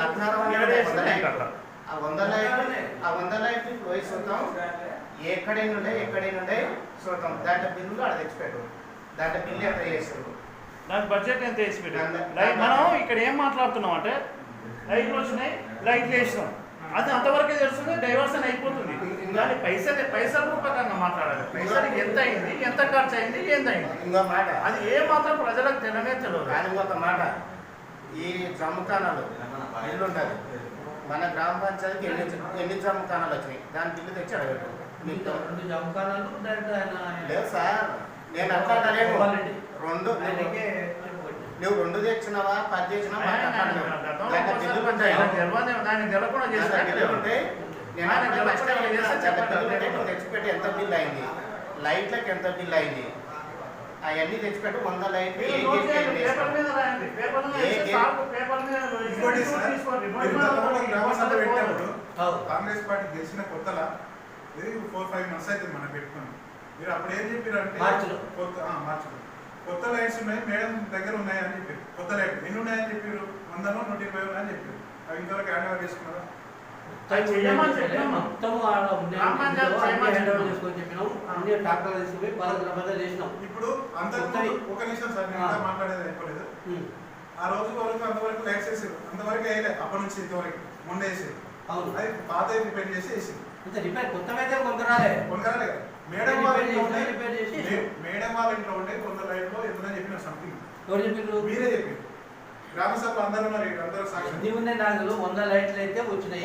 అట్లా. ఆ వంద ఆ వంద పోయి చూద్దాం. ఎక్కడి నుండే ఎక్కడి నుండే చూద్దాం. దాంట్లో బిల్లులు ఆడ తెచ్చిపెట్టు దాంట్లో బిల్లు ఎంత చేస్తారు? దాని బడ్జెట్ ఎంత వేసి పెట్టాం దాని- లైట్ మనం ఇక్కడ ఏం మాట్లాడుతున్నాం అంటే లైట్లు వచ్చినాయి లైట్లు వేసినాం. అది అంతవరకే తెలుస్తుంది డైవర్షన్ అయిపోతుంది. కానీ పైసలు పైసల రూపకంగా మాట్లాడాలి. పైసలు ఎంత అయింది ఎంత ఖర్చు అయింది ఏందైంది ఇంకో మాట. అది ఏ మాత్రం ప్రజలకు తెలియనే తెలియదు. కానీ ఇంకొక మాట. ఈ జమ్ముకానాలు బిల్లు ఉంటుంది మన గ్రామ పంచాయతీకి ఎన్ని ఎన్ని జమ్ముకానాలు వచ్చినాయి? దాని బిల్లు తెచ్చి అడగట్టు లేదు సార్. నేను. రెండు. నువ్వు రెండు తెచ్చినావా? పది తెచ్చినావా బిల్లు ఉంటాయి. బిల్లు నేను తెచ్చిపెట్టి ఎంత బిల్లు అయింది? లైట్లకు ఎంత బిల్లు అయింది? అవన్నీ తెచ్చిపెట్టి వంద అవును. కాంగ్రెస్ పార్టీ గెలిచిన కొత్తలా ఇది ఫోర్ ఫైవ్ మంత్స్ అయితే మనం పెట్టుకుని మీరు అప్పుడు ఏం చెప్పారు అంటే మార్చిలో. కొత్త ఆ, మార్చిలో. కొత్త లైట్స్ ఉన్నాయి మేడం దగ్గర ఉన్నాయి అని చెప్పారు. కొత్త లైట్ ఎన్ని ఉన్నాయని చెప్పారు? వందలో నూట ఇరవై ఉన్నాయని చెప్పారు. అవి ఇంతవరకు హ్యాండ్ ఓవర్ చేసుకున్నారా. మొత్తం ఆడ చెప్పినాం. చేసుకొని చెప్పినాం. అన్ని ట్రాక్టర్లు తీసుకుపోయి పదకొండు బద్దలు చేసినాం. ఇప్పుడు కొత్తవి. ఒక నిమిషం సార్ నేను మాట్లాడేది అయిపోలేదు. ఆ రోజు వరకు అంతవరకు లైట్స్ వేసారు అంతవరకు వేయలేదు అప్పటి నుంచి ఇంతవరకు. వేసారు. అవును. అది పాత రిపేర్ చేసి ఇంత రిపేర్ కొత్తమైతే కొనుక్కరాలే కొనగలలే కదా మేడం వాళ్ళ ఇంట్లో ఉండే మేడం వాళ్ళ ఇంట్లో ఉండే కొంత లైట్లో ఎంతనో చెప్పిన సంథింగ్ ఎవరు చెప్పారు మీరే చెప్పారు గ్రామ సభలో అందరూ ఇక్కడ, అందరూ సాక్షి. ఉన్నాయి నాకు వంద లైట్లు అయితే వచ్చినాయి.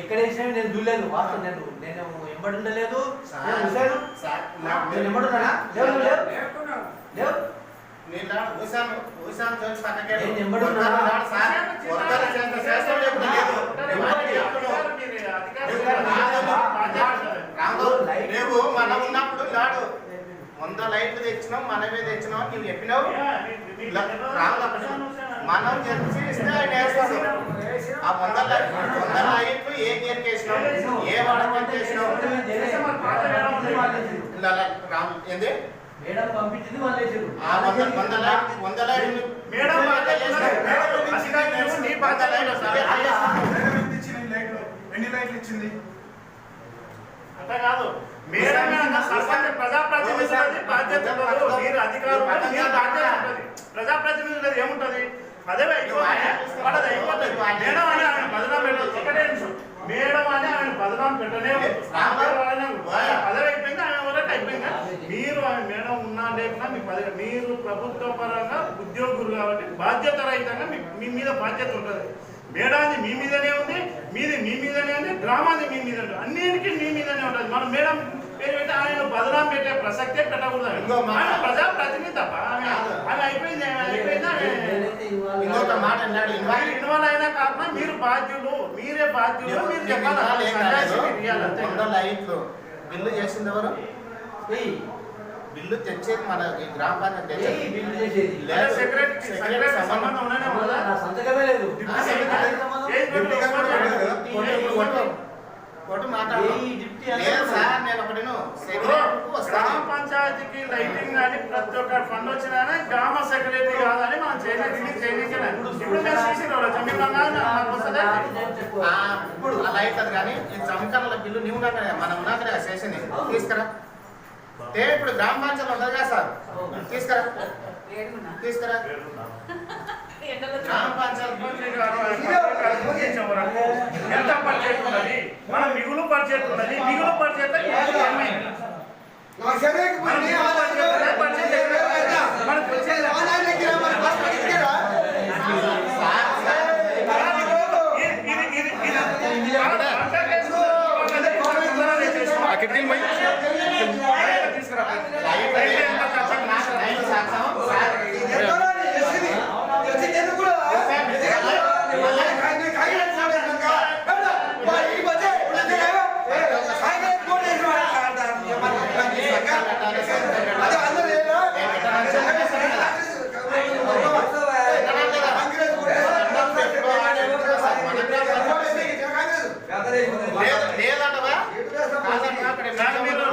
ఎక్కడ వేసినావి నేను చూడలేదు వాస్తవం నేను. నేను ఎంబడి ఉండలేదు. నేను చూశాను నేను లేవు లేవు లేవు నేను మనం ఉన్నప్పుడు నాడు వంద లైట్లు తెచ్చినాం మనమే తెచ్చినాం నువ్వు చెప్పినావు. రాంబాబు, మనం తెలిసి ఇస్తే ఆయన వేస్తాడు. ఆ వంద లైట్ వంద లైట్లు ఏ గేర్ వేసినాం ఏ వాడకం చేసినాం రామ్ ఏంది? మేడం పంపించింది వాళ్ళు వేసారు ఆ వంద వంద లైట్ వంద లైట్లు మేడం బాధ్యత ఉన్నది. మేడం అధికారులు నీ బాధ్యత ఉన్నది సార్. మేడం ఎంత ఇచ్చింది ఈ లైట్లు ఎన్ని లైట్లు ఇచ్చింది? అట్లా కాదు. మేడం మీద సర్పంచ్ ప్రజాప్రతినిధులది బాధ్యత ఉండదు మీరు అధికారులు మీ బాధ్యత ఉంటుంది ప్రజాప్రతినిధులది ఏముంటది? అయిపోతుంది. మేడం అని ఆయన బదనాం పెట్టదు ఒకటే నిమిషం. మేడం అని ఆయన బదనాం పెట్టనే ఉండదు. ఆయన పదవి అయిపోయింది? ఆయన వరకు అయిపోయింది? మీరు ఆయన మేడం ఉన్నా లేకున్నా మీ పదవి మీరు ప్రభుత్వ పరంగా ఉద్యోగులు కాబట్టి బాధ్యత రహితంగా మీ మీ మీద బాధ్యత ఉంటుంది. మేడాది మీ మీదనే ఉంది మీది మీ మీదనే ఉంది గ్రామాది మీ మీద ఉంది. అన్నిటికీ మీ మీదనే ఉంటుంది. మనం మేడం పేరు పెట్టి ఆయన బదనాం పెట్టే ప్రసక్తే పెట్టకూడదు. ఆయన ప్రజా ప్రతినిధి తప్ప. ఆమె ఆమె అయిపోయింది అయిపోయింది? ఇంకొక మాట అన్నాడు ఇన్వాల్వ్ అయినా కాకుండా మీరు బాధ్యులు మీరే బాధ్యులు మీరు చెప్పాలి? లైట్లు. బిల్లు చేసింది ఎవరు? బిల్లు తెచ్చేది మన ఈ గ్రామ పంచాయతీ సంబంధం ఉండదా ఉండదు గ్రామ పంచాయతీకి లైటింగ్ కానీ ప్రతి ఒక్క ఫండ్ వచ్చినా కానీ గ్రామ సెక్రటరీ కాదని మనం చేయలేదు చేయనికనే ఇప్పుడు మేము లైట్ అది కానీ ఈ జమకాల బిల్లు నీవు మనం ఉన్నాక చేసింది తీసుకురా. ఏ ఇప్పుడు గ్రామ పంచాయతీ ఉంటుంది కదా సార్? తీసుకురా. తీసుకురా. గ్రామ పంచాయతీ ఎంత బడ్జెట్ ఉన్నది? మన మిగులు బడ్జెట్ ఉన్నది. మిగులు బడ్జెట్ మనకు వచ్చేది సార్, సార్, ఇది ఇది ఇది ఇది అక్కడికి పోయి తీసుకురా లైట్ అయితే ఎంత ఖర్చు అయింది? లైట్ సాక్ష్యం, సార్, లేదు- లేదంటవా? కాదంటవా? అక్కడ మేడం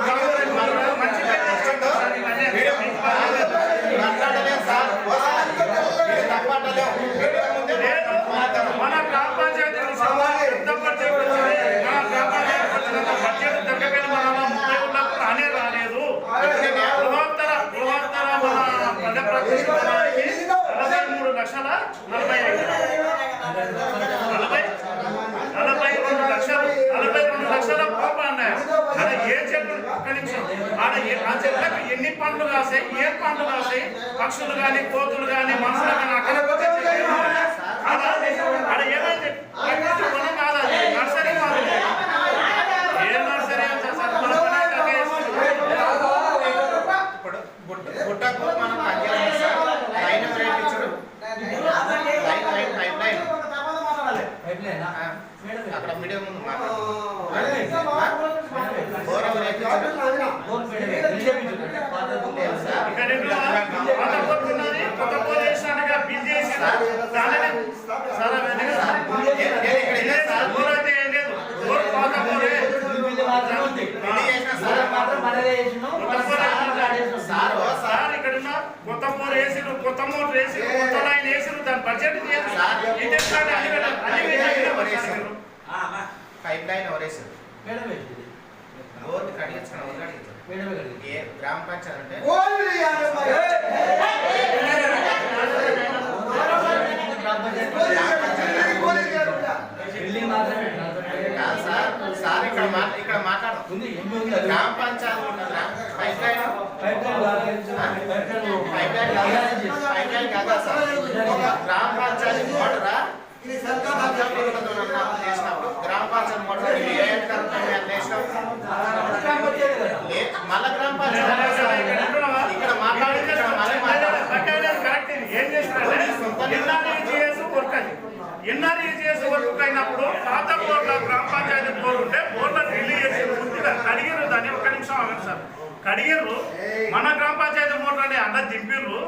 ఆ చెట్లకు ఎన్ని పండ్లు కాసాయి ఏ పండ్లు కాసాయి పక్షులు కానీ కోతులు కానీ మనుషులు కానీ అక్కడ ఏమైంది ప్రకృతి వనం కాదా అది? నర్సరీ కాదు ఇది. ఏ నర్సరీ అంటే సార్ మన పని అయితే అదే చేస్తున్నాం. ఇప్పుడు గుట్ట గుట్టకు మనం పనిచేయాలి సార్ లైన్ రేట్ ఇచ్చారు line line pipe line pipe లైనా? ఆ, మేడం అక్కడ మీడియం ముందు మాట్లాడు మేడం గౌరవం రేట్ ఇచ్చారు బోర్ మేడం బిల్ చేయించుకోండి. పాత బుక్ లేదు సార్. ఇక్కడ ఏంటో కొత్త పోర్టు ఉన్నది, కొత్త పోర్టు వేసినట్టుగా బిల్ చేసి దానిని సార్ అవన్నీ సార్. నేను ఇక్కడ ఇన్నా సార్ బోర్ అయితే ఏం లేదు. బోర్ పాత బోరే. బిల్ మాత్రమే ఉంది. బిల్లు చేసిన సార్ సార్ మాత్రం మనదే చేసినాం. సార్ ఆడేసినాం. సార్ ఓ సార్ సార్ ఇక్కడ ఉన్న కొత్త బోర్ వేసిరు కొత్త మోటార్ వేసిరు కొత్త లైన్ వేసిరు దాని బడ్జెట్ తీయరు. సార్. ఇదే సార్ అన్ని వేల- అన్ని వేల ఐదు సార్ మీరు. పైప్ లైన్ ఎవరేసారు మేడం వేసింది. బోర్డు ఏ గ్రామ పంచాయతీ అంటే? సార్ సార్ ఇక్కడ ఇక్కడ మాట్లాడు. ఉంది ఎంపీ ఉంది. అది. గ్రామ panchayat pipe line pipe line కాదు. Pipe line sir? గ్రామ పంచాయతీ మోటరా? గ్రామ పంచాయతీ మోటార్? ఏ మళ్ళా గ్రామ పంచాయతీ. ఇక్కడ. ఏం ఎన్ఆర్ఈజీఎస్ వర్క్ అది ఎన్ఆర్ఈజీఎస్ వర్క్ అయినప్పుడు పాత బోర్ల గ్రామ పంచాయతీ బోర్డు ఉంటే బోర్ల రిలీజ్ దాన్ని నిమిషం సార్. కడిగిర్రు మన గ్రామ పంచాయతీ మోటార్ అని అన్న దింపిర్రు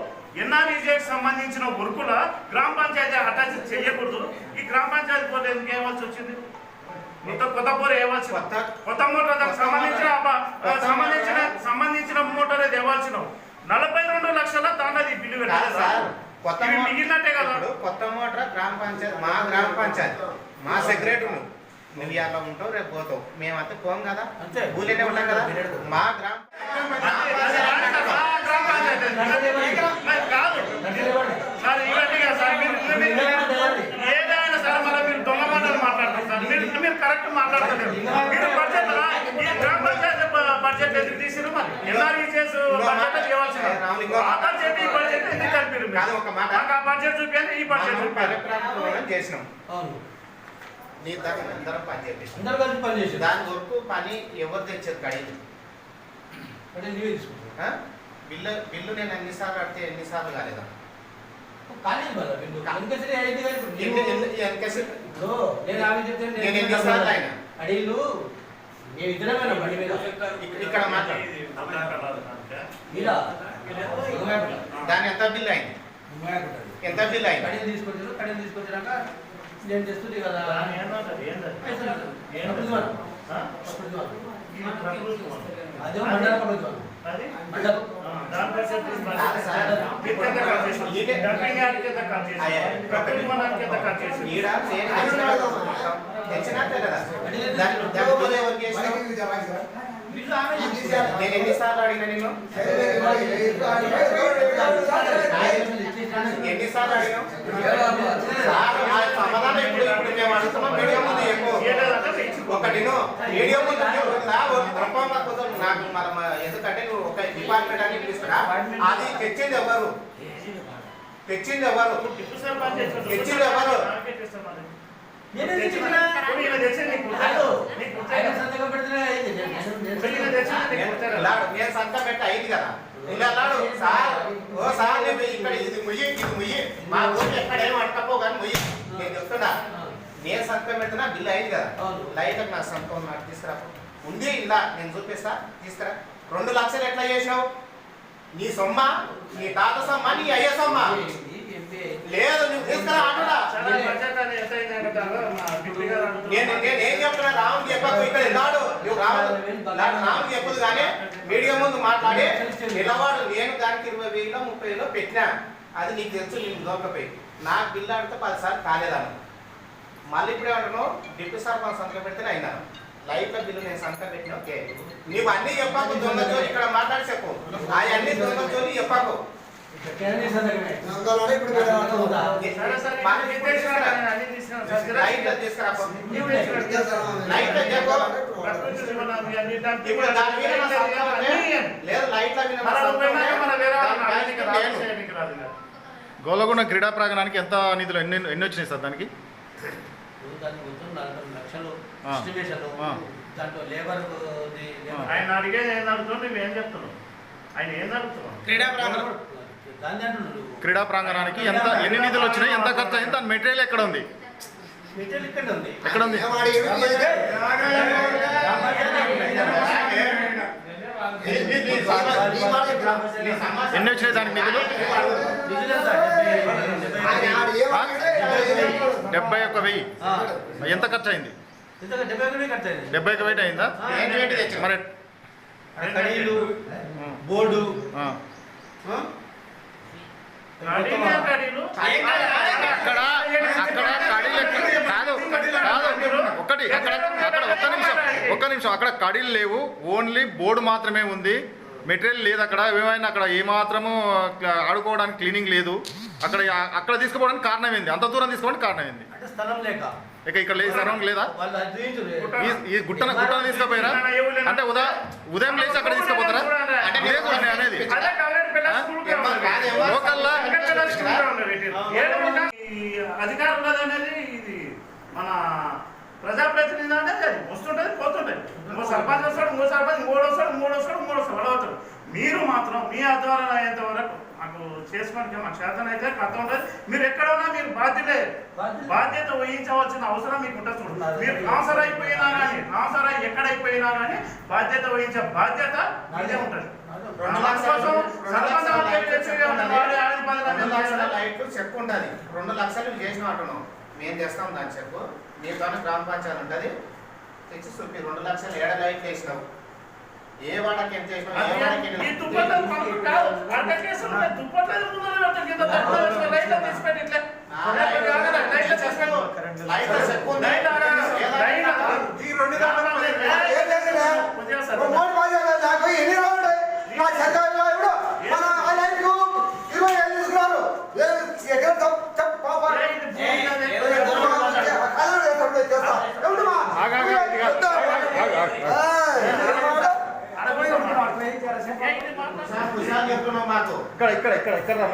ఎన్ఆర్ఈజీఎస్ సంబంధించిన వర్కుల గ్రామ పంచాయతీ అటాచ్ చేయకూడదు. ఈ గ్రామ పంచాయతీ బోర్డు ఎందుకు ఏమవలసి వచ్చింది? కొత్త కొత్త బోర్ వేయవలసి కొత్త- కొత్త మోటార్ దానికి సంబంధించిన సంబంధించిన సంబంధించిన మోటార్ తేవాల్సిన నలభై రెండు లక్షల దాంట్లో బిల్లు కాదు పెట్టాలి మిగిలినట్టే కదా కొత్త మోటార్ గ్రామ పంచాయతీ మా గ్రామ పంచాయతీ మా సెక్రటరీ నువ్వు ఇవాళ ఉంటావు రేపు పోతావు మేమంతా పోం కదా. ఊళ్ళోనే ఉంటాం కదా మా గ్రామ అది- అది రాదు కదా, ఆ గ్రామ పంచాయతీ. మరి కాదు సార్ ఇవన్నీ కదా సార్ మీరు మీరు- మీరు- ఏదైనా సార్ మళ్ళీ మీరు దొంగ మాటలు మాట్లాడతారు సార్ మీరు మాట్లాడతలేరు మీరు బడ్జెట్ ఈ గ్రామ పంచాయతీ బ- బడ్జెట్ ఎందుకు తీసిరు మరి? ఎన్ఆర్ఈ చేసి బడ్జెట్ ఇవ్వాల్సిన ఆ బడ్జెట్ ఈ బడ్జెట్ ఎందుకు కలిపిరు మీరు? కాదు, ఒక మాట. మాకు ఆ బడ్జెట్ చూపించండి ఈ బడ్జెట్ మనం చూపించండి పరిప్రాణం చేసినాం. అవును. నీ తరఫున అందరం పని చేపించాం అందరు కలిసి పని చేసారు దాని వరకు పని ఎవరు తెచ్చారు కడిగి? అంటే బిల్లు బిల్లు నేను ఎన్నిసార్లు అడితే ఎన్నిసార్లు కాలేదా? కాలేదు బిల్లు. అయింది కానీ నేను ఎన్నిసార్లు అయినా? అడిగిలు మేము ఇద్దరమే బండి మీద. ఇక్కడ. దాని ఎంత అయింది? ఉమ్మేకుంట. ఎంత బిల్లు అయింది? కడియం తీసుకొచ్చారు కడియం తీసుకొచ్చినాక నేను తెస్తుంది కదా. అదే మండల ప్రభుత్వం నేను ఎన్నిసార్లు అడిగినా నేను ఎన్నిసార్లు అడిగినాం సమాధానం ఇప్పుడు ఇప్పుడు మేము అడుగుతున్నాం మీడియా ముందు ముందు నాకు మన మన ఎందుకంటే నువ్వు ఒక డిపార్ట్మెంట్ అని పిలుస్తున్నా అది తెచ్చింది ఎవరు? తెచ్చింది ఎవరు? తెచ్చింది ఎవరు? నేనే? సంతకం సంత పెట్టి అయింది కదా. ఇలా లాడు సార్ ఓ సార్ ఇక్కడ ఇది ముయ్యి ఇది ముయ్యి. మా ఊరికి ఎక్కడేమో అంటపో కానీ ముయ్యి. నేను చెప్తున్నా నేను సంతకం పెట్టినా బిల్లు అయింది కదా. లైట్ నా సంతకం నాకు తీసుకురా. ఉంది ఇలా నేను చూపిస్తా తీసుకురా. రెండు లక్షలు ఎట్లా చేసావు నీ సొమ్మ నీ తాత సొమ్మ నీ అయ్య సొమ్మ. లేదు నువ్వు తీసుకురా అంటున్నా నేను నేను చెప్తున్నా రాముడు చెప్పకు ఇక్కడ ఉన్నాడు నువ్వు రాముడు నాకు రాముడు చెప్పదు కానీ మీడియా ముందు మాట్లాడి నిలవాడు నేను దానికి ఇరవై వేలు ముప్పై వేలు పెట్టినా. అది నీకు తెలుసు నేను దొరకపోయి. నాకు బిల్లు ఆడితే పదిసార్లు కాలేదాను మళ్ళీ ఇప్పుడు ఏమంటున్నావు? డిప్యూటీ సార్ మనం సంతకం పెడితేనే అయినాను లైఫ్లో బిల్లు నేను సంతకం పెట్టిన ఓకే. నీవు అన్ని చెప్పకు దొంగ జోలి ఇక్కడ మాట్లాడి చెప్పు. అవన్నీ దొంగ జోలి చెప్పకు. గోలగొండ క్రీడా ప్రాంగణానికి ఎంత నిధులు ఎన్ని ఎన్ని వచ్చినాయి సార్ దానికి? దాంట్లో లేబర్ ఆయన అడిగేది ఏం అడుగుతుంది నువ్వేం చెప్తున్నావు? ఆయన ఏం అడుగుతున్నావు? క్రీడా ప్రాంగణం. ప్రాంగణానికి ఎంత ఎన్ని నిధులు వచ్చినాయి ఎంత ఖర్చు అయింది దాని మెటీరియల్ ఎక్కడ ఉంది? మెటీరియల్ ఇక్కడ ఉంది. ఎక్కడ ఉంది? ఎన్ని వచ్చినాయి దానికి నిధులు? డెబ్బై- ఒక్క వెయ్యి. ఎంత ఖర్చు అయింది? ఇంతగా డెబ్బై ఒకటి ఖర్చు అయింది. డెబ్బై ఒక వెయిట్ అయిందా? మరి కడీలు బోర్డు. ఆ. ఆ? అడిగిన కడీలు. అక్కడ అక్కడ కడీలు ఎక్కడ- కాదు కాదు ఒకటి అక్కడ అక్కడ ఒక్క నిమిషం ఒక్క నిమిషం అక్కడ కడీలు లేవు. ఓన్లీ బోర్డు మాత్రమే ఉంది. మెటీరియల్ లేదు అక్కడ. ఏమైనా అక్కడ ఏమాత్రము ఆడుకోవడానికి క్లీనింగ్ లేదు. అక్కడ అక్కడ తీసుకుపోవడానికి కారణం ఏంది? అంత దూరం తీసుకోవడానికి కారణం ఏంది? అంటే స్థలం లేక. ఇక ఇక్కడ లేదు సర్వం లేదా? ఈ గుట్టన గుట్టన తీసుకుపోయారా? అంటే ఉదా ఉదయం లేచి అక్కడ తీసుకుపోతారా? అంటే అనేది. లోకల్లా అధికారం ఉన్నదనేది ఇది మన ప్రజాప్రతినిధి అనేది అది. వస్తుంటది పోతుంటది. ఇంకో సర్పంచ్ వస్తాడు ఇంకో సర్పంచ్ మూడు వస్తాడు మూడు వస్తాడు మూడు వస్తాడు. మీరు మాత్రం మీ ఆధ్వర్యం అయ్యేంత వరకు మాకు చేసుకోవడానికి మాకు చేతన అయితే కథ ఉంటుంది. మీరు ఎక్కడ ఉన్నా మీరు బాధ్యతే బాధ్యత. వహించవలసిన అవసరం మీకు ఉంటుంది చూడండి మీరు ట్రాన్స్ఫర్ అయిపోయినా కానీ ట్రాన్స్ఫర్ అయ్యి ఎక్కడైపోయినా కానీ బాధ్యత వహించే బాధ్యత మీదే ఉంటుంది. రెండు లక్షల చెక్ రెండు చేసిన అంటున్నాం మేము చేస్తాం దాని చెప్పు. నీతోనే గ్రామ పంచాయతీ ఉంటుంది. తెచ్చి చూపి. రెండు లక్షలు ఏడ లైట్లు వేసినావు? ఏ వాడకి ఎంత వేసినావు ఏ వాడకి ఈ దుప్పట్లు కేసులు ఉన్నాయి. దుప్పట్లు. కింద తీసి పెట్టి ఇట్లా. తీసి పెట్టు. లైట్. ఈ రెండు దాంట్లో చేసినా? సార్. మూడు పదివేలు నాకు ఎన్ని రావుండే నా చక్కగా ఇప్పుడు మన ఆలయంకు ఇరవై ఏళ్ళు తీసుకున్నారు ఏ- ఎక్కడ తప్పు తప్పు పాప ఏ, ఇది భూమి మీద ఎక్కడ కలర్ చేస్తాడు చేస్తా ఎవడు మా అడగొద్దు మాట. ఏ, ఇది మాట్లాడు. సార్ కుషాల్ చెప్తున్నావు మాకు ఇక్కడ ఇక్కడ ఇక్కడ ఇక్కడ చెప్తున్నావు. ఇది ఎక్కడ.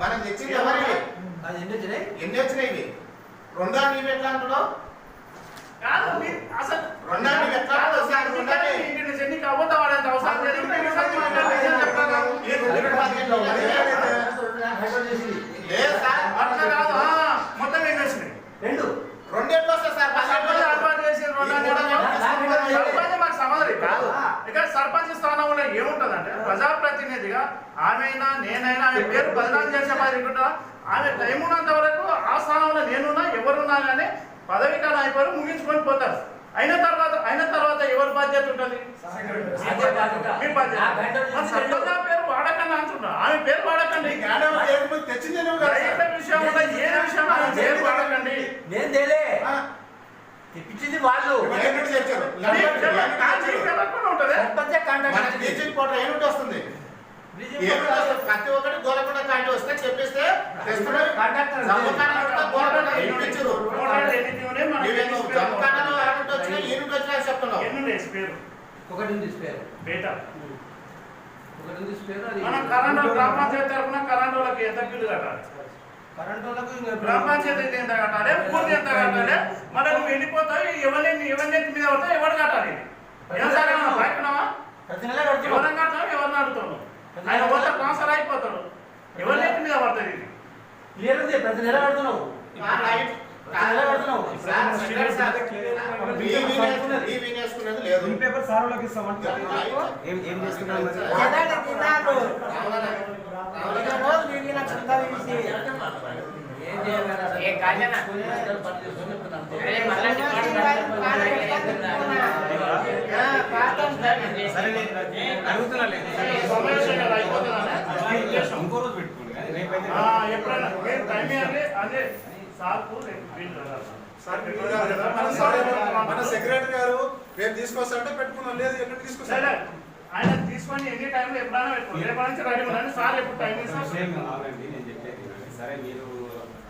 మనం తెచ్చింది అది ఎన్ని వచ్చినాయి? ఎన్ని వచ్చినాయి ఇవి? రెండా నీవు ఎట్లా అంటున్నావు కాదు, మీరు అసలు రెండా నీవు ఎట్లా అంటున్నావు? సార్, రెండాని. ఇంటి నుంచి ఎన్నిక అబద్ధం ఆడేంత అవసరం లేదు. ఇంకా ఈ సంగతి మాట్లాడి నిజం చెప్తాను. ఈ రెండు పదిహేను లేదు సార్ అట్లా కాదు ఆ, మొత్తం ఏం చేసినాయి రెండు రెండు ఎట్లు వస్తాయి సార్ సర్పంచ్ పదిహేను ఏర్పాటు చేసిన రెండో నెలలో సర్పంచ్ మాకు సమాధానం కాదు ఇక్కడ సర్పంచ్ స్థానంలో ఏముంటదంటే ప్రజాప్రతినిధిగా ఆమెైనా నేనైనా ఆమె పేరు బదనాం చేసే అనుకుంటా ఆమె టైం ఉన్నంత వరకు ఆ స్థానంలో నేనున్నా ఎవరున్నా కానీ పదవి కాలం అయిపోయి ముగించుకొని పోతారు. అయిన తర్వాత అయిన తర్వాత ఎవరి బాధ్యత ఉంటుంది? మీ బాధ్యత. పేరు వాడకండి అంటున్నా. ఆమె పేరు వాడకండి. తెచ్చింది నువ్వు కదా. సార్. రైతు విషయం ఉన్న ఏ విషయం ఆమె పేరు వాడకండి. నేను తేలే. ఆ, తెప్పించింది వాళ్ళు. ఉంటుంది? మనకి ప్రతి ఒక్కటి గోలకొండ కాంటి వస్తే చెప్పిస్తే కూడా ఒకటి ఉంది స్పేర్ బేట ఒకటి ఉంది స్పేర్ మన కరెంట్ గ్రామ పంచాయతీ తరఫున కరెంట్ వాళ్ళకి ఎంత బిల్లు కట్టాలి? కరెంట్ వాళ్ళకు గ్రామ పంచాయతీ ఎంత కట్టాలి? పూర్తి ఎంత కట్టాలి? మరి నువ్వు వెళ్ళిపోతావు ఎవరిని ఎవరిని మీద పడతావు ఎవరు కట్టాలి? ప్రతి నెల కడుతున్నాం. ఎవరిని కడతావు? ఎవరిని అడుగుతావు? ఆయన పోతే ట్రాన్స్ఫర్ అయిపోతాడు మీద పడుతుంది ఇది క్లియర్ ఉంది ప్రతి నెల పేపర్ సార్ వాళ్ళకి ఇస్తామంటే ఏం ఏం చేస్తున్నారు వేసి ఏం ఇంకో రోజు పెట్టుకోండి ఎప్పుడైనా టైం అదే సార్కు. మన సెక్రటరీ గారు రేపు తీసుకొస్తారంటే పెట్టుకున్నాం. లేదు ఎక్కడ సరే తీసుకొస్తారు ఆయన తీసుకొని ఎన్ని టైంలో ఎప్పుడైనా పెట్టుకోండి. రేపటి నుంచి రెడీ ఉండండి. సార్ ఎప్పుడు టైం ఇస్తారు. సరే మీరు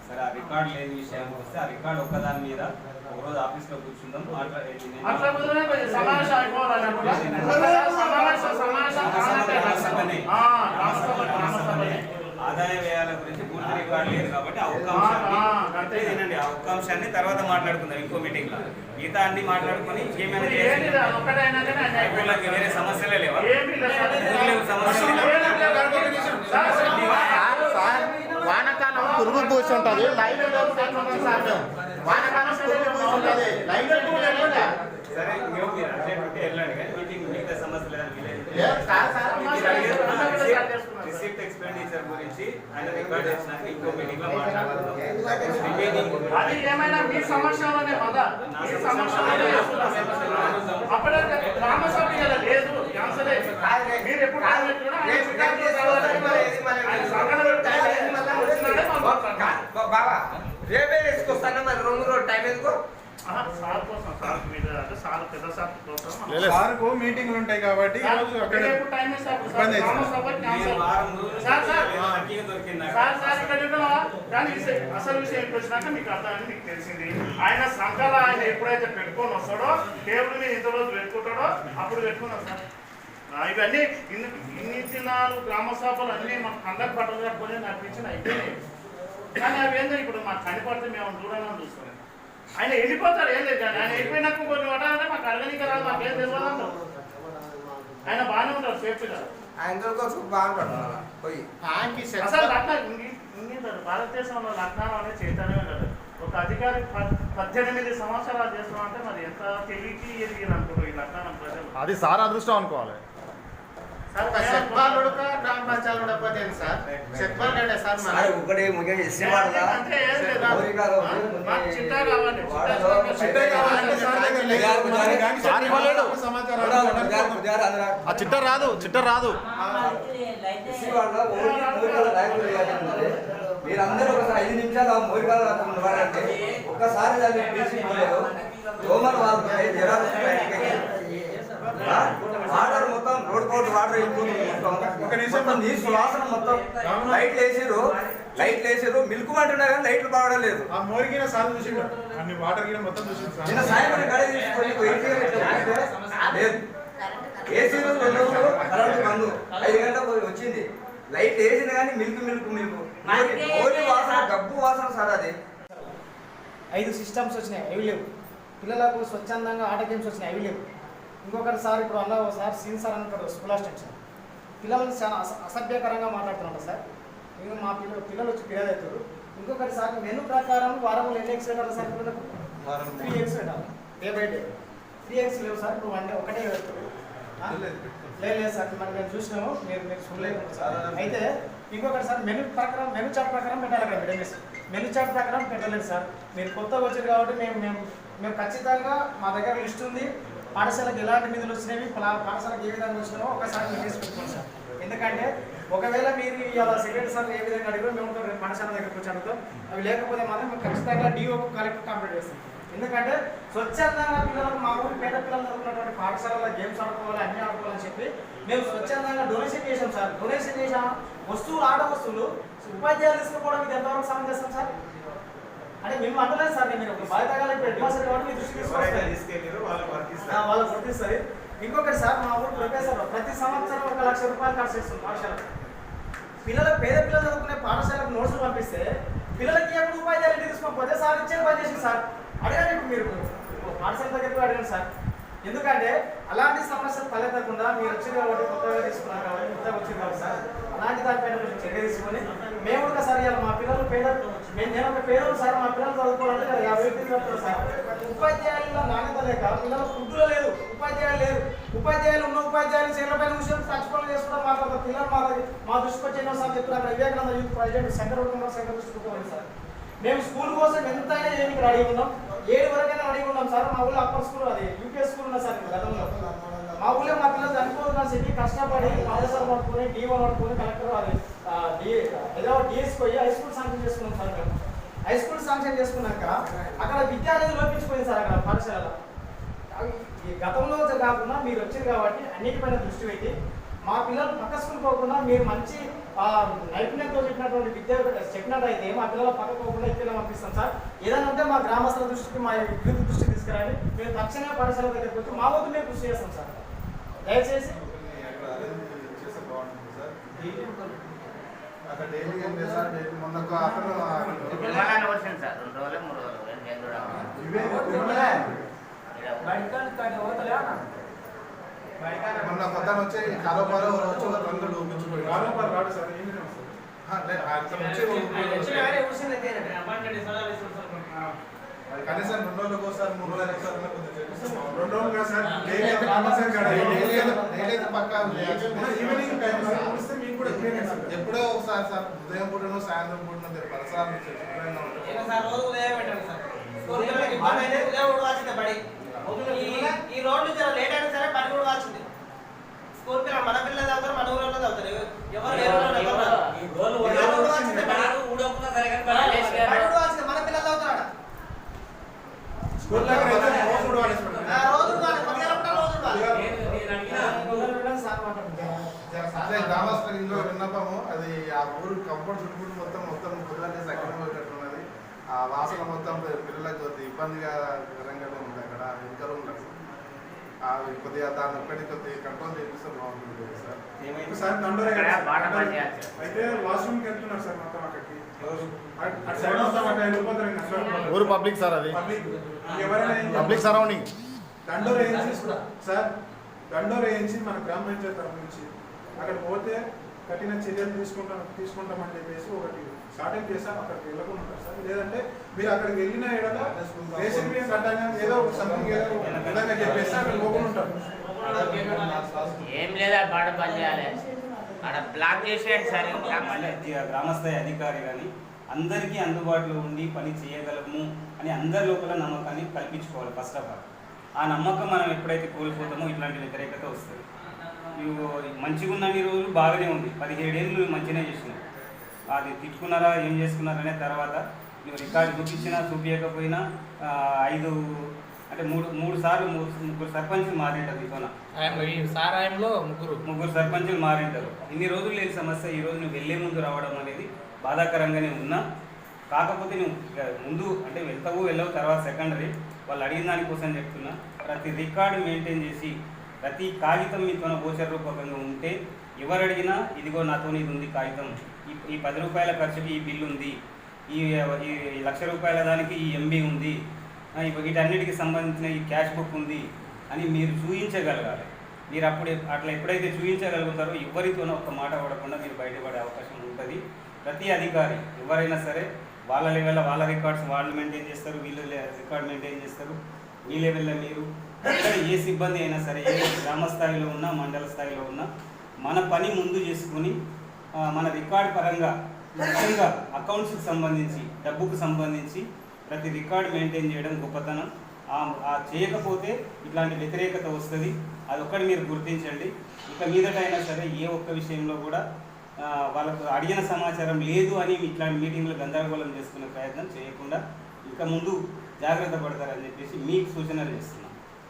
సరే ఆ రికార్డ్ లేని విషయానికి వస్తే ఆ రికార్డ్ ఒక్కదాని మీద ఒకరోజు ఆఫీస్లో కూర్చుందాం మాట్లాడేది నేను- అట్లా కుదిరే కొంచెం సమావేశం అయిపోవాలి అన్నప్పుడు. సమావేశం సమావేశం కావాలంటే ఆ, రామసభ రామసభనే. ఆదాయ వ్యయాల గురించి పూర్తి రికార్డ్ లేదు కాబట్టి ఆ ఒక్క అంశాన్ని ఆ, ఒక్క అంశాన్ని తర్వాత మాట్లాడుకుందాం ఇంకో మీటింగ్లో మిగతా అన్ని మాట్లాడుకొని ఇంకేమైనా చేయాలి వేరే సమస్యలే లేవా సమస్యలు? ఏమీ పురుగు పూసి ఉంటుంది లైవ్. వానకాలం పురుగు పూసి ఉంటుంది లైవ్ రిసిప్ట్- ఎక్స్పెండిచర్ గురించి ఆయన రికార్డ్ చేసినాక ఇంకో మీటింగ్లో సమస్యలోనే మదా మీ సమస్యలోనే అప్పుడే కదా లేదు మీరు ఎప్పుడు ఆలోచించినా ఆయన చికాకులో రావాలి. ఆయన సంఘటన పెడితే ఆయన వచ్చినాడే మనం మాట్లాడతాం. బాబా రేపే వేసుకొస్తాను మరి? రెండు రోజులు టైం ఎందుకు. సార్కు మీటింగ్లు ఉంటాయి కాబట్టి రోజు అసలు విషయం వచ్చినాక మీకు అర్థమైంది మీకు తెలిసింది. ఆయన సంకల ఆయన ఎప్పుడైతే పెట్టుకొని వస్తాడో టేబుల్ మీద ఇంత రోజు పెట్టుకుంటాడో అప్పుడు పెట్టుకున్నాం సార్. ఇవన్నీ ఇన్ని దినాలు గ్రామ సభలు అన్నీ మాకు పండగ పట్టలు కట్టుకొని నడిపించిన అయిపోయినాయి కానీ అవి ఏందో ఇప్పుడు మాకు కనపడితే మేము చూడాలని చూస్తున్నాం. ఆయన వెళ్ళిపోతాడు ఏం లేదు కానీ ఆయన వెళ్ళిపోయినాక కొన్ని పడాలంటే మాకు అడగనిక రాదు మాకేం తెలియదు అంటాం. ఆయన బాగానే ఉంటాడు సేఫ్గా అసలు. భారతదేశంలో లగ్నాలు అనేది చైతన్యమే కదా. ఒక అధికారి పద్దెనిమిది సంవత్సరాలు చేస్తున్నామంటే మరి ఎంత తెలివికి ఎదిగి అనుకుంటారు ఈ లగ్నాలను ప్రజలు? అది సార్ అదృష్టం అనుకోవాలి. ఒకటి చిట్టా ఆ రాదు చిట్ట రాదు మీరందరూ ఒకసారి ఐదు నిమిషాలు ఆ మూలికలు అంటే ఒక్కసారి దాన్ని తీసుకోలేదు దోమలు వాళ్ళు జరాలు వాటర్ మొత్తం వాటర్ ఒక నిమిషం. మొత్తం సువాసన మొత్తం లైట్లు వేసిరు లైట్లు వేసిరు మిల్క్ అంటున్నారు కానీ లైట్లు బాగడం లేదు. ఆ మోరిగిన సార్ చూసిండు. అన్ని వాటర్ గిన మొత్తం చూసిండు నిన్న సార్ సాయంత్రం గడి తీసుకొని వెయిట్ లేదు. ఏసీ రెండు రోజులు కరెంట్ బంద్ ఐదు గంటలకు వచ్చింది. లైట్ వేసింది కానీ మిల్క్ మిల్క్ మిల్క్. ఓన్లీ వాసన గబ్బు వాసన సార్ అది. ఐదు సిస్టమ్స్ వచ్చినాయి. అవి లేవు. పిల్లలకు స్వచ్ఛందంగా ఆట గేమ్స్ వచ్చినాయి. అవి లేవు. ఇంకొకటి సార్ ఇప్పుడు అన్న సార్ సీన్ సార్ అనుకుంటాడు స్కూల్ అసిస్టెంట్ సార్ పిల్లలను చాలా అస అసభ్యకరంగా మాట్లాడుతున్నారు సార్. ఇంకా మా పిల్లలు పిల్లలు వచ్చి ఫిర్యాదు అవుతారు. ఇంకొకటి సార్ మెను ప్రకారం వారంలో ఎన్ని ఎగ్స్ పెట్టాలి సార్ పిల్లలకు? త్రీ ఎగ్స్ పెట్టాలి. Day by day three eggs లేవు సార్ ఇప్పుడు వన్ డే ఒకటే పెడతారు? లేదు లేదు సార్ మరి మేము చూసినాము మీరు మీరు చూడలేదు సార్. అయితే ఇంకొకటి సార్ మెను ప్రకారం మెను చార్ట్ ప్రకారం పెట్టాలి కదా మెడమిస్ మెను చార్ట్ ప్రకారం పెట్టలేదు సార్. మీరు కొత్తగా వచ్చారు కాబట్టి మేము మేము మేము ఖచ్చితంగా మా దగ్గర లిస్ట్ ఉంది. పాఠశాలకు ఎలాంటి నిధులు వచ్చినవి పలా- పాఠశాలకు ఏ విధంగా వచ్చినావో ఒకసారి మీరు పెట్టుకోండి సార్. ఎందుకంటే ఒకవేళ మీరు ఇలా సెక్రటరీ సార్ ఏ విధంగా అడిగారో మేము రేపు పాఠశాల దగ్గరకు వచ్చి అడుగుతాం. అవి లేకపోతే మాత్రం మేము ఖచ్చితంగా డిఓకు కలెక్టర్ కంప్లీట్ చేస్తాం. ఎందుకంటే స్వచ్ఛందంగా పిల్లలకు మా ఊరు పేద పిల్లలు చదువుకున్నటువంటి పాఠశాలలో గేమ్స్ ఆడుకోవాలి అన్ని ఆడుకోవాలని చెప్పి మేము స్వచ్ఛందంగా డొనేషన్ చేసాం సార్. డొనేషన్ చేసాం వస్తువులు ఆట వస్తువులు ఉపాధ్యాయులు తీసుకుపోవడం ఇది ఎంతవరకు సాయం సార్? అంటే మేము అంటలేదు సార్ నేను ఒక బాధ్యతగా ఇప్పుడు మాస్టర్ కాబట్టి మీ దృష్టికి ఎవరైతే తీసుకొస్తాను తీసుకెళ్ళారో వాళ్ళకి వర్తిస్తారు వాళ్ళకి వర్తిస్తుంది ఇంకొకటి సార్ మా ఊరు ప్రొఫెసర్ ప్రతి సంవత్సరం ఒక లక్ష రూపాయలు ఖర్చు చేస్తుంది పాఠశాలకు పిల్లలకు పేద పిల్లలు చదువుకునే పాఠశాలకు నోట్స్ పంపిస్తే పిల్లలకి ఎప్పుడు ఉపాధ్యాయులు తీసుకోకపోతే సార్ ఇచ్చే పని చేసింది సార్. అడగండి ఇప్పుడు మీరు. పాఠశాల దగ్గరికి అడగండి సార్. ఎందుకంటే అలాంటి సమస్యలు తలెత్తకుండా మీరు వచ్చారు కాబట్టి కొత్తగా తీసుకున్నారు కాబట్టి కొత్తగా వచ్చింది కాబట్టి సార్. అలాంటి దానిపైన కొంచెం చర్య తీసుకొని మేము కూడా సార్ ఇలా మా పిల్లలు పేద మేము నేను ఒక పేదలు సార్ మా పిల్లలు చదువుకోవాలంటే యాభై వేలు తీసుకుంటారు సార్. ఉపాధ్యాయుల్లో నాణ్యత లేక పిల్లలు ఫుడ్లో లేదు ఉపాధ్యాయులు లేరు. ఉపాధ్యాయులు ఉన్న ఉపాధ్యాయులు చేతులపైన విషయం టచ్పనులు చేసుకోవడం మాట్లాడతారు పిల్లలు మా దగ్గర- మా దృష్టికి వచ్చి సార్ చెప్తున్నారు. Vivekananda youth president centre Kumar Shankar దృష్టికి సార్. మేము స్కూల్ కోసం ఎంతైనా ఏమి రెడీ ఉన్నాం. ఏడు వరకైనా రెడీ ఉన్నాం సార్. మా ఊళ్ళో అప్పర్ స్కూల్ అది యూపీఎస్ స్కూల్ ఉన్నా సార్ గతంలో. మా ఊళ్ళో మా పిల్లలు చనిపోతున్నా చెప్పి కష్టపడి పాఠశాల పట్టుకుని డీఓ పట్టుకుని కలెక్టర్ అది ఏదో డిఎస్ పోయి హై స్కూల్ శాంక్షన్ చేసుకున్నాం సార్ మేము. హై స్కూల్ శాంక్షన్ చేసుకున్నాక అక్కడ విద్య అనేది లోపించిపోయింది సార్ అక్కడ పాఠశాల అవి ఈ గతంలో కాకుండా మీరు వచ్చారు కాబట్టి అన్నిటిపైన దృష్టి పెట్టి మా పిల్లలు పక్క స్కూల్ పోకుండా మీరు మంచి నైపుణ్యంతో చెప్పినటువంటి విద్య చెప్పినట్టయితే మా పిల్లల పక్కకు పోకుండా ఇక్కడ పంపిస్తాం సార్. ఏదైనా ఉంటే మా గ్రామస్తుల దృష్టికి మా యూత్ దృష్టికి తీసుకురండి. మేము తక్షణమే పాఠశాల దగ్గరికి వచ్చి మా వద్ద మేము కృషి చేస్తాం సార్. దయచేసి మొన్న కొత్త వచ్చి కారోబారు వచ్చి ఒక రెండు చూపించుకోండి కారోబారు రాడు సార్ ఏమి అది కనీసం రెండు రోజులకు ఒకసారి మూడు రోజులకు ఒకసారి. రెండు రోజులు కాదు సార్. డైలీ కాదు. పక్కా ఈవినింగ్ టైం సార్ సార్ ఎప్పుడో ఒకసారి సార్ ఉదయం పూటను సాయంత్రం పూటను మీరు ఉంటుంది. ఈ రోడ్లు జర లేట్ అయినా సరే పని కూడా కాల్సింది స్కూల్ పిల్లలు మన పిల్లలు చదువుతారు మన ఊళ్ళో చదువుతారు. ఎవరు వచ్చింది సరే మన పిల్లలు చదువుతారు రోజు అదే గ్రామస్తుల ఇంట్లో విన్నపము అది ఆ ఊరు కంపౌండ్ చుట్టుముట్టు మొత్తం మొత్తం కుదరని సగం పోయేటట్టున్నది ఆ వాసన మొత్తం పిల్లలకు ఇబ్బందిగా కరంగా ఉంది అక్కడ ఇంకా రూమ్లో అది కొద్దిగా దాన్ని ఒక్కటి కొద్దిగా కంట్రోల్ చేపిస్తే బాగుంటుంది సార్. సార్. దండోరా. అయితే వాష్రూమ్కి వెళ్తున్నారు సార్ మొత్తం అక్కడికి. ఊరు పబ్లిక్ సార్ అది. పబ్లిక్. సరౌండింగ్. దండోర వేయించి సార్ దండోర వేయించి మన గ్రామ పంచాయతీ తరఫు నుంచి అక్కడ పోతే కఠిన చర్యలు తీసుకుంటాం తీసుకుంటామని చెప్పేసి ఒకటి స్టార్టింగ్ చేస్తాం అక్కడికి వెళ్ళకుండా ఉంటారు సార్. లేదంటే మీరు అక్కడికి వెళ్ళిన ఎడల రేషన్ ఏదో ఒక సంథింగ్ ఏదో విధంగా చెప్పేసి అక్కడ పోకుండా ఉంటారు. ఏం లేదా బాట పని చేయాలి. ఆడ బ్లాక్ చేసేయండి సార్. గ్రామస్థాయి అధికారి కానీ అందరికీ అందుబాటులో ఉండి పని చేయగలము అని అందరి లోపల నమ్మకాన్ని కల్పించుకోవాలి ఫస్ట్ ఆఫ్ ఆల్ ఆ నమ్మకం మనం ఎప్పుడైతే కోల్పోతామో ఇట్లాంటి వ్యతిరేకత వస్తుంది. మంచిగా ఉన్నన్ని రోజులు బాగానే ఉంది. పదిహేడేళ్ళు మంచిగానే చేసినాం అది తిట్టుకున్నారా ఏం చేసుకున్నారా అనే తర్వాత నువ్వు రికార్డు చూపించినా చూపించకపోయినా ఐదు అంటే మూడు మూడు సార్లు ముగ్గురు సర్పంచులు మారింటారు మీతోన సారాయంలో ముగ్గురు. ముగ్గురు సర్పంచులు మారింటారు. ఇన్ని రోజులు లేని సమస్య ఈ రోజు నువ్వు వెళ్ళే ముందు రావడం అనేది బాధాకరంగానే ఉన్నా. కాకపోతే నువ్వు ముందు అంటే వెళ్తావు వెళ్ళవు తర్వాత సెకండరీ వాళ్ళు అడిగిన దానికోసం చెప్తున్నా. ప్రతి రికార్డు మెయింటైన్ చేసి ప్రతి కాగితం మీతో గోచర రూపకంగా ఉంటే ఎవరు అడిగినా ఇదిగో నాతో ఇది ఉంది కాగితం. ఈ ఈ పది రూపాయల ఖర్చుకి ఈ బిల్లు ఉంది. ఈ లక్ష రూపాయల దానికి ఈ ఎంబీ ఉంది. వీటన్నిటికి సంబంధించిన ఈ క్యాష్ బుక్ ఉంది అని మీరు చూపించగలగాలి మీరు అప్పుడు అట్లా ఎప్పుడైతే చూపించగలుగుతారో ఎవరితోనో ఒక మాట పడకుండా మీరు బయటపడే అవకాశం ఉంటుంది. ప్రతి అధికారి ఎవరైనా సరే వాళ్ళ లెవెల్లో వాళ్ళ రికార్డ్స్ వాళ్ళు మెయింటైన్ చేస్తారు వీళ్ళు రికార్డ్ మెయింటైన్ చేస్తారు. మీ లెవెల్లో మీరు ఏ సిబ్బంది అయినా సరే ఏ గ్రామ స్థాయిలో ఉన్నా మండల స్థాయిలో ఉన్నా మన పని ముందు చేసుకుని మన రికార్డ్ పరంగా ముఖ్యంగా అకౌంట్స్కి సంబంధించి డబ్బుకు సంబంధించి ప్రతి రికార్డ్ మెయింటైన్ చేయడం గొప్పతనం. ఆ- చేయకపోతే ఇట్లాంటి వ్యతిరేకత వస్తుంది. అదొక్కటి మీరు గుర్తించండి. ఇక మీదట అయినా సరే ఏ ఒక్క విషయంలో కూడా వాళ్ళకు అడిగిన సమాచారం లేదు అని ఇట్లాంటి మీటింగ్లు గందరగోళం చేసుకునే ప్రయత్నం చేయకుండా ఇక ముందు జాగ్రత్త పడతారని చెప్పేసి మీకు సూచనలు చేస్తున్నాం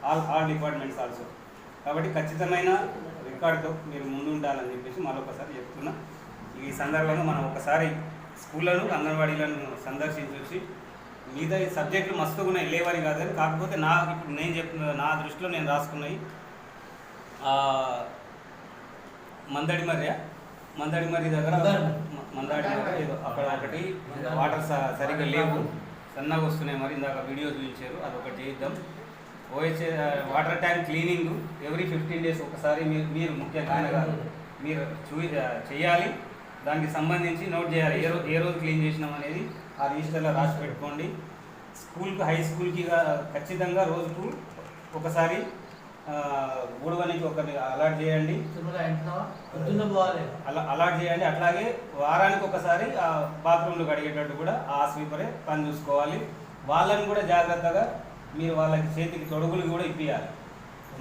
ఆల్ ఆల్ డిపార్ట్మెంట్స్ ఆల్సో కాబట్టి ఖచ్చితమైన రికార్డుతో మీరు ముందు ఉండాలని చెప్పేసి మరొకసారి చెప్తున్నా. ఈ సందర్భంగా మనం ఒకసారి స్కూళ్ళను అంగన్వాడీలను సందర్శించి వచ్చి మిగతా ఈ సబ్జెక్టులు మస్తుగా ఉన్నాయి లేవని కాదు కానీ కాకపోతే నా ఇప్పుడు నేను చెప్పిన నా దృష్టిలో నేను రాసుకున్నాయి మందడి మర్రి మందడి మర్రి దగ్గర మందాడి మర్రి ఏదో అక్కడ ఒకటి వాటర్ సరిగ్గా లేవు. సన్నగా వస్తున్నాయి మరి ఇందాక వీడియో చూపించారు అది ఒకటి చేద్దాం. OH water tank cleaning every fifteen days ఒకసారి మీరు మీరు ముఖ్యంగా ఆయన గారు మీరు చూ చేయాలి దానికి సంబంధించి నోట్ చేయాలి. ఏ రోజు ఏ రోజు క్లీన్ చేసినాం అనేది ఆ రిజిస్టర్లో రాసి పెట్టుకోండి. స్కూల్కి హై స్కూల్కి ఖచ్చితంగా రోజుకు ఒకసారి ఊడవనికి ఒకరిని అలాట్ చేయండి. అలా అలాట్ చేయండి. అట్లాగే వారానికి ఒకసారి ఆ బాత్రూమ్లు కడిగేటట్టు కూడా ఆ స్వీపరే పని చూసుకోవాలి. వాళ్ళని కూడా జాగ్రత్తగా మీరు వాళ్ళకి చేతికి తొడుగులు కూడా ఇప్పియాలి.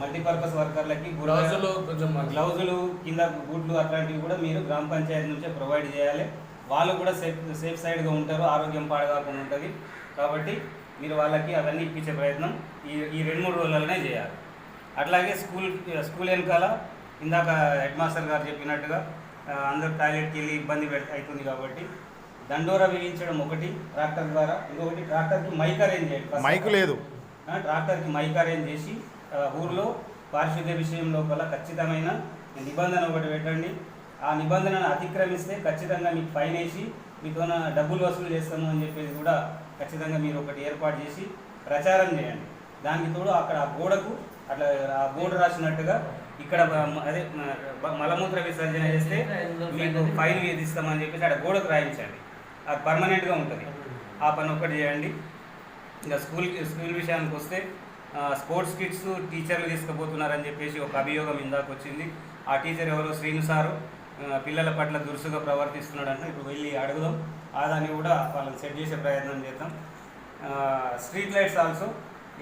మల్టీపర్పస్ వర్కర్లకి రోజులు కొంచెం గ్లౌజులు కింద బూట్లు అట్లాంటివి కూడా మీరు గ్రామ పంచాయతీ నుంచే ప్రొవైడ్ చేయాలి. వాళ్ళు కూడా సేఫ్ సేఫ్ సైడ్గా ఉంటారు ఆరోగ్యం పాడగాకుండా ఉంటుంది. కాబట్టి మీరు వాళ్ళకి అవన్నీ ఇప్పించే ప్రయత్నం ఈ ఈ రెండు మూడు రోజులనే చేయాలి. అట్లాగే స్కూల్ స్కూల్ వెనకాల ఇందాక హెడ్ మాస్టర్ గారు చెప్పినట్టుగా అందరూ టాయిలెట్కి వెళ్ళి ఇబ్బంది అవుతుంది కాబట్టి దండోరా వేయించడం ఒకటి ట్రాక్టర్ ద్వారా ఇంకొకటి ట్రాక్టర్కి మైక్ అరేంజ్ చేయండి. మైక్ లేదు. ట్రాక్టర్కి మైక్ అరేంజ్ చేసి ఊర్లో పారిశుద్ధ్య విషయం లోపల ఖచ్చితమైన నిబంధన ఒకటి పెట్టండి. ఆ నిబంధనను అతిక్రమిస్తే ఖచ్చితంగా మీకు ఫైన్ వేసి మీతో డబ్బులు వసూలు చేస్తాము అని చెప్పేసి కూడా ఖచ్చితంగా మీరు ఒకటి ఏర్పాటు చేసి ప్రచారం చేయండి. దానికి తోడు అక్కడ ఆ గోడకు అట్లా ఆ గోడ రాసినట్టుగా ఇక్కడ అదే మలమూత్ర విసర్జన చేస్తే మీకు ఫైన్ విధిస్తామని చెప్పేసి అక్కడ గోడకు రాయించండి. అది పర్మనెంట్గా ఉంటుంది. ఆ పని ఒక్కటి చేయండి. ఇంకా స్కూల్ స్కూల్ విషయానికి వస్తే స్పోర్ట్స్ కిట్స్ టీచర్లు తీసుకుపోతున్నారని చెప్పేసి ఒక అభియోగం ఇందాక వచ్చింది. ఆ టీచర్ ఎవరో శ్రీను సారు. పిల్లల పట్ల దురుసుగా ప్రవర్తిస్తున్నాడు అంటే ఇప్పుడు వెళ్ళి అడుగుదాం. ఆ దాన్ని కూడా వాళ్ళని సెట్ చేసే ప్రయత్నం చేద్దాం. స్ట్రీట్ లైట్స్ ఆల్సో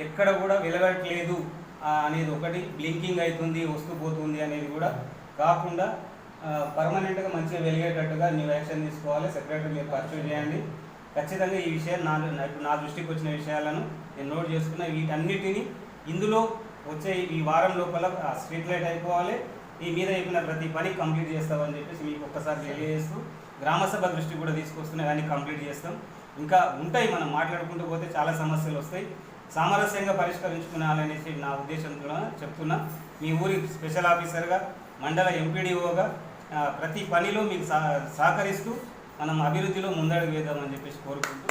ఎక్కడ కూడా వెలగట్లేదు అనేది ఒకటి. బ్లింకింగ్ అవుతుంది వస్తూ పోతుంది అనేది కూడా కాకుండా పర్మనెంట్గా మంచిగా వెలిగేటట్టుగా ನೀವು యాక్షన్ తీసుకోవాలి. సెక్రటరీ మీరు పర్చూ చేయండి. ఖచ్చితంగా ఈ విషయం నా ఇప్పుడు నా దృష్టికి వచ్చిన విషయాలను నేను నోట్ చేసుకున్న వీటన్నిటిని ఇందులో వచ్చే ఈ వారం లోపల స్ట్రీట్ లైట్ అయిపోవాలి. ఈ మీద చెప్పిన ప్రతి పని కంప్లీట్ చేస్తామని చెప్పేసి మీకు ఒక్కసారి తెలియజేస్తూ గ్రామసభ దృష్టి కూడా తీసుకొస్తున్నా కానీ కంప్లీట్ చేస్తాం. ఇంకా ఉంటాయి మనం మాట్లాడుకుంటూ పోతే చాలా సమస్యలు వస్తాయి. సామరస్యంగా పరిష్కరించుకున్నాలనేసి నా ఉద్దేశంతో చెప్తున్నా. మీ ఊరి స్పెషల్ ఆఫీసర్గా మండల ఎంపీడీఓగా ప్రతి పనిలో మీకు సహకరిస్తూ మనం అభివృద్ధిలో ముందడుగు వేద్దామని చెప్పేసి కోరుకుంటూ